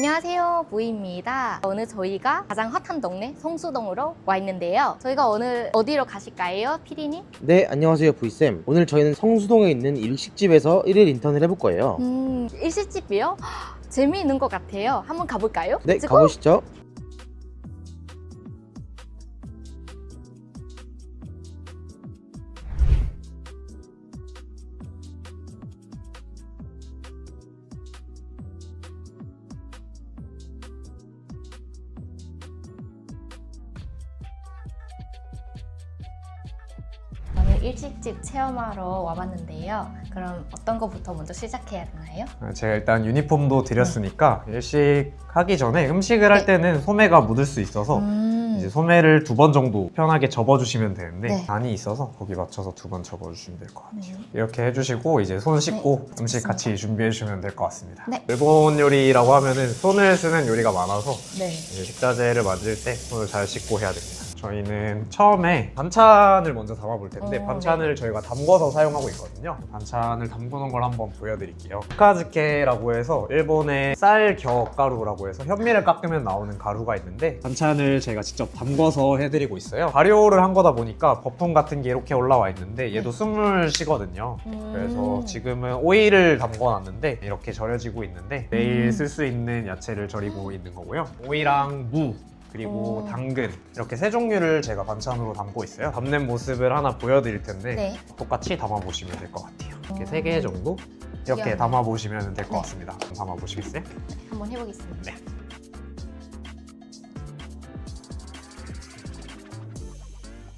안녕하세요 부이입니다 오늘 저희가 가장 핫한 동네 성수동으로 와 있는데요 저희가 오늘 어디로 가실까요 피디님? 네, 안녕하세요, 부이쌤. 오늘 저희는 성수동에 있는 일식집에서 일일 인턴을 해볼 거예요. 음 일식집이요? 재미있는 것 같아요 한번 가볼까요? 네! 가보시죠. 일식집 체험하러 와봤는데요 그럼 어떤 거부터 먼저 시작해야 되나요? 아, 제가 일단 유니폼도 드렸으니까 일식 하기 전에 음식을 할 네. 때는 소매가 묻을 수 있어서 음, 이제 소매를 두 번 정도 편하게 접어주시면 되는데 네. 간이 있어서 거기 맞춰서 두 번 접어주시면 될 것 같아요. 네. 이렇게 해주시고 이제 손 씻고 네, 음식 좋습니다. 같이 준비해 주시면 될 것 같습니다. 네. 일본 요리라고 하면은 손을 쓰는 요리가 많아서 네 이제 식자재를 만들 때 손을 잘 씻고 해야 됩니다. 저희는 처음에 반찬을 먼저 담아볼 텐데 어, 반찬을 저희가 담궈서 사용하고 있거든요. 반찬을 담그는 걸 한번 보여드릴게요. 카즈케라고 해서 일본의 쌀 겹가루라고 해서 현미를 깎으면 나오는 가루가 있는데 반찬을 제가 직접 담궈서 해드리고 있어요. 발효를 한 거다 보니까 거품 같은 게 이렇게 올라와 있는데 얘도 숨을 쉬거든요. 그래서 음. 지금은 오일을 담궈놨는데 이렇게 절여지고 있는데 내일 음. 쓸수 있는 야채를 절이고 있는 거고요. 오이랑 무 그리고 오. 당근 이렇게 세 종류를 제가 반찬으로 담고 있어요. 담는 모습을 하나 보여드릴 텐데 네. 똑같이 담아보시면 될 것 같아요. 이렇게 오. 세개 정도 이렇게. 담아보시면 될 것 네. 같습니다. 담아보시겠어요? 한번 해보겠습니다 네.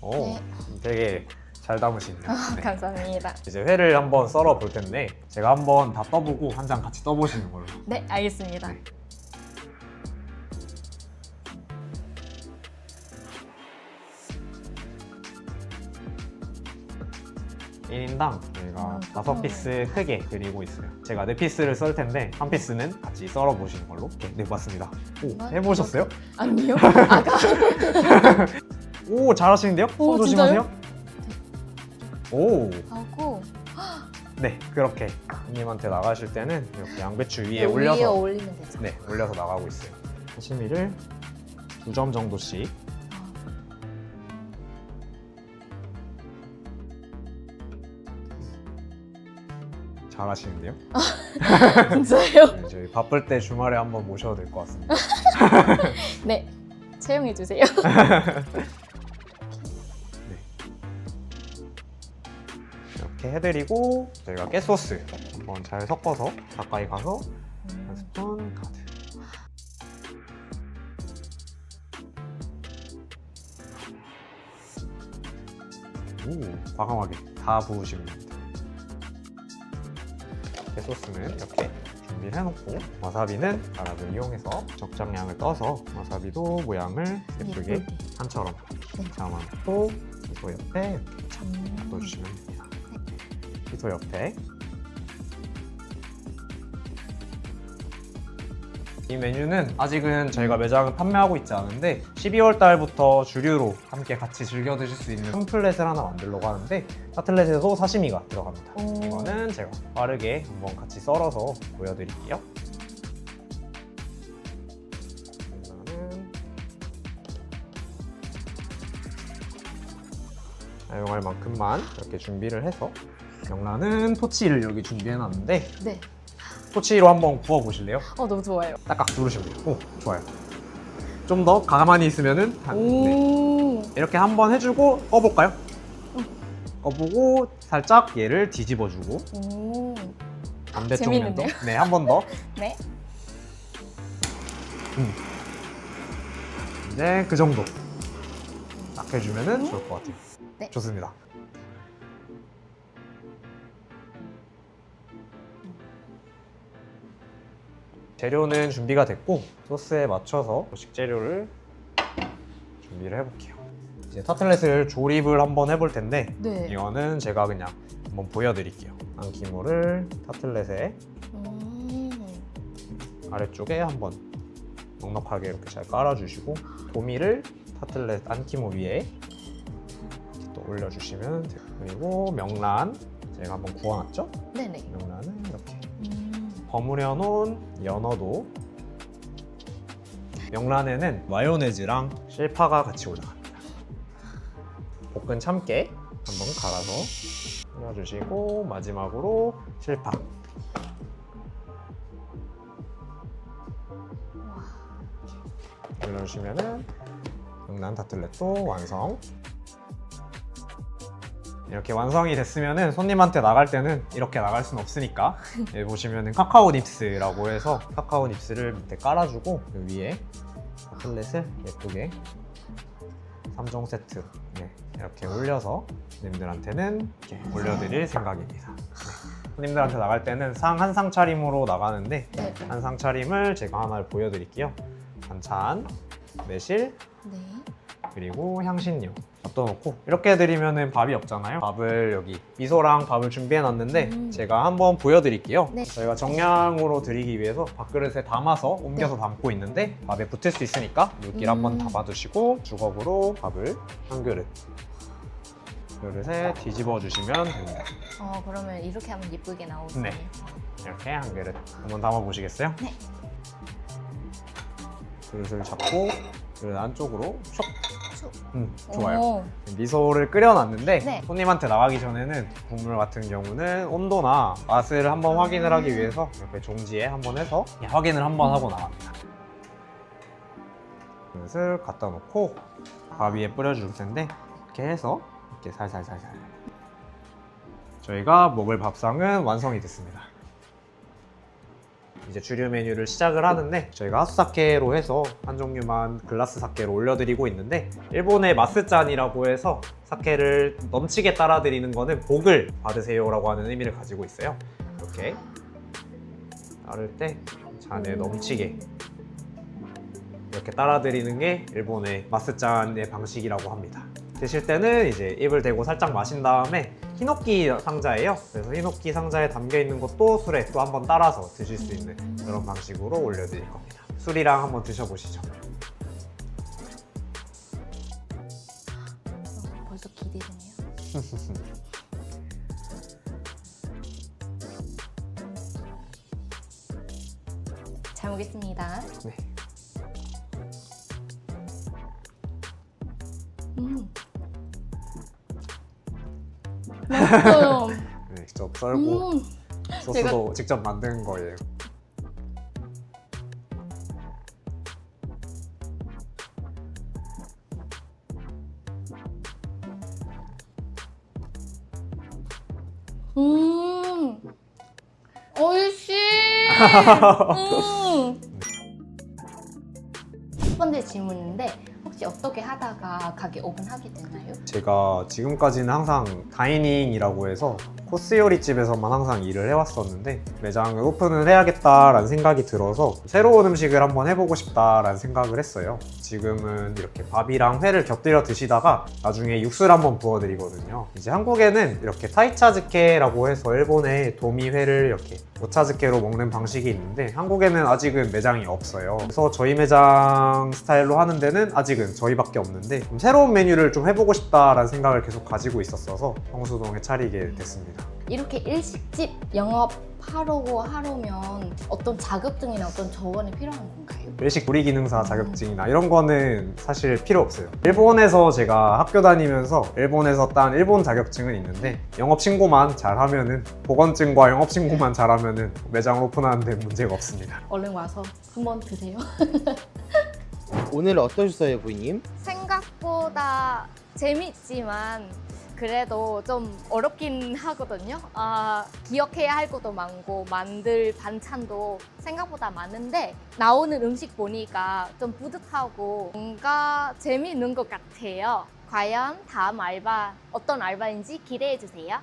오, 네. 되게 잘 담으시네요. 아, 네. 감사합니다 이제 회를 한번 썰어 볼 텐데 제가 한번 다 떠보고 한 장 같이 떠보시는 걸로. 네 알겠습니다 네. 일인당 저희가 아, 다섯. 피스 크게 그리고 있어요. 제가 네 피스를 썰 텐데 한 피스는 같이 썰어 보시는 걸로. 네, 네 맞습니다. 오, 아, 해보셨어요? 아니요 아까 오 잘하시는데요? 오, 손 조심하세요. 오, 하고 네 그렇게 손님한테 나가실 때는 이렇게 양배추 위에 위에 올려서 올리면 되죠 네, 올려서 나가고 있어요. 사시미를 두 점 정도씩. 잘하시는데요? 진짜요? 네, 저희 바쁠 때 주말에 한번 모셔도 될 것 같습니다. 네 채용해 주세요 이렇게 해드리고 저희가 깨소스 한번 잘 섞어서 가까이 가서 한 스푼 가득. 오, 과감하게 다 부으시면 됩니다. 깨소스는 이렇게 준비를 해놓고 와사비는 가락을 이용해서 적정량을 떠서 와사비도 모양을 예쁘게 예쁘게. 한처럼 네. 잡아놓고 이거 옆에 이렇게 음. 넣어주시면 됩니다. 피소 옆에 이 메뉴는 아직은 저희가 매장을 판매하고 있지 않은데 12월 달부터 주류로 함께 같이 즐겨 드실 수 있는 홈플렛을 하나 만들려고 하는데 타틀렛에도 사시미가 들어갑니다. 오. 이거는 제가 빠르게 한번 같이 썰어서 보여드릴게요. 사용할 만큼만 이렇게 준비를 해서 명란은 토치를 여기 준비해놨는데 네. 토치로 한번 구워 보실래요? 어 너무 좋아요. 딱딱 누르시면 돼요. 오, 좋아요. 좀 더 가만히 있으면은 한, 네. 오. 이렇게 한번 해주고 꺼볼까요? 꺼보고 살짝 얘를 뒤집어주고 오. 반대쪽 재밌는데요? 면도 네, 한 번 더. 네. 이제 그 정도 딱 해주면은 좋을 것 같아요. 네. 좋습니다. 재료는 준비가 됐고 소스에 맞춰서 식재료를 준비를 해볼게요. 이제 타틀렛을 조립을 한번 해볼 텐데 네. 이거는 제가 그냥 한번 보여드릴게요. 안키모를 타틀렛에 음. 아래쪽에 한번 넉넉하게 이렇게 잘 깔아주시고 도미를 타틀렛 안키모 위에 이렇게 또 올려주시면 돼요. 그리고 명란 제가 한번 구워놨죠? 네네. 음. 버무려 놓은 연어도 명란에는 마요네즈랑 실파가 같이 올라갑니다. 볶은 참깨 한번 갈아서 올려주시고 마지막으로 실파. 올려주시면 은 명란 타틀렛도 완성. 이렇게 완성이 됐으면은 손님한테 나갈 때는 이렇게 나갈 수는 없으니까 여기 보시면은 카카오 닙스라고 해서 카카오 닙스를 밑에 깔아주고 그 위에 타틀렛을 예쁘게 3종 세트 네, 이렇게 올려서 손님들한테는 이렇게 올려드릴 생각입니다. 네. 손님들한테 나갈 때는 상 한 상 차림으로 나가는데 네. 한상 차림을 제가 하나 보여드릴게요. 반찬, 매실, 네. 그리고 향신료 갖다 놓고 이렇게 해드리면은 밥이 없잖아요 밥을 여기 미소랑 밥을 준비해 놨는데 음. 제가 한번 보여드릴게요 네. 저희가 정량으로 드리기 위해서 밥그릇에 담아서 옮겨서 담고 있는데 밥에 붙을 수 있으니까 물기를 음. 한번 담아두시고 주걱으로 밥을 한 그릇 그릇에 뒤집어 주시면 됩니다 어 그러면 이렇게 하면 예쁘게 나오시네요. 네. 이렇게 한 그릇 한번 담아 보시겠어요? 네. 그릇을 잡고 그릇 안쪽으로 쏙 쭉. 음, 좋아요 오. 미소를 끓여놨는데 네. 손님한테 나가기 전에는 국물 같은 경우는 온도나 맛을 한번 확인을 하기 위해서 이렇게 종지에 한번 해서 확인을 한번 하고 나갑니다. 그릇을 갖다 놓고 밥 위에 뿌려줄 텐데 이렇게 해서 이렇게 살살살살 저희가 먹을 밥상은 완성이 됐습니다. 이제 주류 메뉴를 시작을 하는데 저희가 하수사케로 해서 한 종류만 글라스 사케로 올려드리고 있는데 일본의 마스잔이라고 해서 사케를 넘치게 따라드리는 거는 복을 받으세요 라고 하는 의미를 가지고 있어요. 이렇게 따를 때 잔에 넘치게 이렇게 따라드리는 게 일본의 마스잔의 방식이라고 합니다. 드실 때는 이제 입을 대고 살짝 마신 다음에 히노키 상자예요. 그래서 히노키 상자에 담겨 있는 것도 술에 또 한번 따라서 드실 수 있는 그런 방식으로 올려드릴 겁니다. 술이랑 한번 드셔보시죠. 어, 벌써 기대되네요. 잘 먹겠습니다. 네. 맛있어요. 네, 직접 썰고 음. 소스도 직접 만든 거예요. 음. 오이시. 음. 첫 번째 질문인데 혹시 어떻게 하다가 가게 오픈하게 됐나요? 제가 지금까지는 항상 다이닝이라고 해서 코스 요리집에서만 항상 일을 해왔었는데 매장을 오픈을 해야겠다라는 생각이 들어서 새로운 음식을 한번 해보고 싶다라는 생각을 했어요. 지금은 이렇게 밥이랑 회를 곁들여 드시다가 나중에 육수를 한번 부어드리거든요. 이제 한국에는 이렇게 타이차즈케라고 해서 일본의 도미회를 이렇게 오차즈케로 먹는 방식이 있는데 한국에는 아직은 매장이 없어요. 그래서 저희 매장 스타일로 하는 데는 아직은 저희밖에 없는데 좀 새로운 메뉴를 좀 해보고 싶다라는 생각을 계속 가지고 있었어서 성수동에 차리게 됐습니다. 이렇게 일식집 영업하려고 하려면 어떤 자격증이나 어떤 조건이 필요한 건가요? 일식 조리 기능사 자격증이나 이런 거는 사실 필요 없어요. 일본에서 제가 학교 다니면서 일본에서 딴 일본 자격증은 있는데 영업 신고만 잘하면은 보건증과 영업 신고만 잘하면은 매장 오픈하는데 문제가 없습니다. 얼른 와서 한번 드세요. 오늘 어떠셨어요, 부인님? 생각보다 재밌지만 그래도 좀 어렵긴 하거든요. 아, 기억해야 할 것도 많고 만들 반찬도 생각보다 많은데 나오는 음식 보니까 좀 뿌듯하고 뭔가 재미있는 것 같아요. 과연 다음 알바 어떤 알바인지 기대해 주세요.